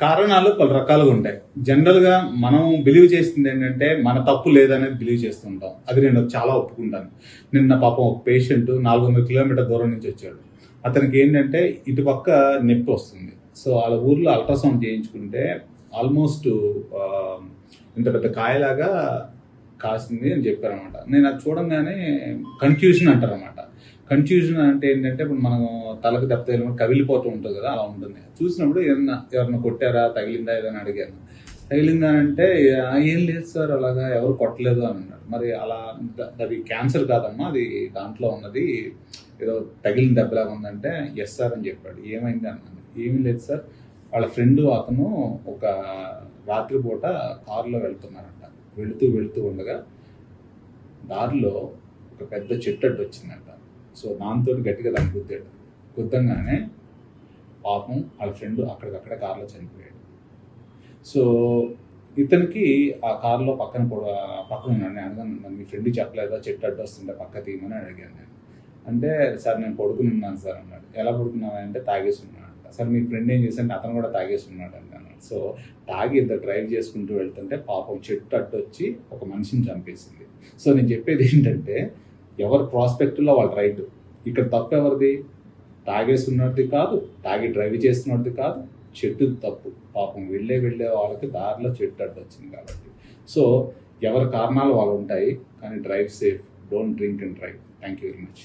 కారణాలు పలు రకాలుగా ఉంటాయి. జనరల్గా మనం బిలీవ్ చేస్తుంది ఏంటంటే మన తప్పు లేదనేది బిలీవ్ చేస్తుంటాం. అది నేను చాలా ఒప్పుకుంటాను. నిన్న పాపం ఒక పేషెంట్ నాలుగు వందల కిలోమీటర్ దూరం నుంచి వచ్చాడు. అతనికి ఏంటంటే ఇటుపక్క నొప్పి వస్తుంది. సో వాళ్ళ ఊర్లో అల్ట్రాసౌండ్ చేయించుకుంటే ఆల్మోస్ట్ ఇంత పెద్ద కాయలాగా కాసింది అని చెప్పారు అనమాట నేను అది చూడంగానే కన్ఫ్యూజన్ అంటారనమాట కన్ఫ్యూజన్ అంటే ఏంటంటే ఇప్పుడు మనం తలకు దెబ్బ తగిలిన కవిలిపోతూ ఉంటుంది కదా అలా ఉంటుంది. చూసినప్పుడు ఏదన్నా ఎవరిని కొట్టారా తగిలిందా ఏదైనా అడిగాను. తగిలిందా అంటే ఏం లేదు సార్ అలాగా ఎవరు కొట్టలేదు అని అన్నాడు మరి అలా అది క్యాన్సర్ కాదమ్మా అది దాంట్లో ఉన్నది. ఏదో తగిలిన దెబ్బలాగా ఉందంటే ఎస్ సార్ అని చెప్పాడు. ఏమైంది అన్నాను ఏమీ లేదు సార్ వాళ్ళ ఫ్రెండ్ అతను ఒక రాత్రిపూట కారులో వెళ్తున్నారంట. వెళుతూ వెళుతూ ఉండగా దారిలో ఒక పెద్ద చెట్టు అడ్డు వచ్చిందంట. సో దాంతో గట్టిగా దాన్ని గుద్దాడు. గుద్దంగానే పాపం వాళ్ళ ఫ్రెండ్ అక్కడికక్కడ కారులో చనిపోయాడు. సో ఇతనికి ఆ కారులో పక్కన కూడా పక్కన ఉన్నాడు. నేను అడిగాను మీ ఫ్రెండ్ చెప్పలేదా? చెట్టు అడ్డు వస్తుంటే పక్క తీయమని అడిగాను నేను. అంటే సార్ నేను పడుకుని ఉన్నాను సార్ అన్నాడు. ఎలా పడుకున్నావు? అంటే తాగేసి ఉన్నాడు సార్ మీ ఫ్రెండ్ ఏం చేశాడంటే అతను కూడా తాగేసి ఉన్నాడు అన్నాను. సో తాగి ఇంత డ్రైవ్ చేసుకుంటూ వెళ్తుంటే పాపం చెట్టు అడ్డు వచ్చి ఒక మనిషిని చంపేసింది. సో నేను చెప్పేది ఏంటంటే ఎవరి ప్రాస్పెక్ట్లో వాళ్ళ రైట్. ఇక్కడ తప్పు ఎవరిది? తాగేసుకున్నది కాదు తాగి డ్రైవ్ చేస్తున్నది కాదు చెట్టు తప్పు. పాపం వెళ్ళే వెళ్ళే వాళ్ళకి దారిలో చెట్టు అడ్డు వచ్చింది కాబట్టి. సో ఎవరి కారణాలు వాళ్ళు ఉంటాయి కానీ drive safe. Don't drink and drive thank you very much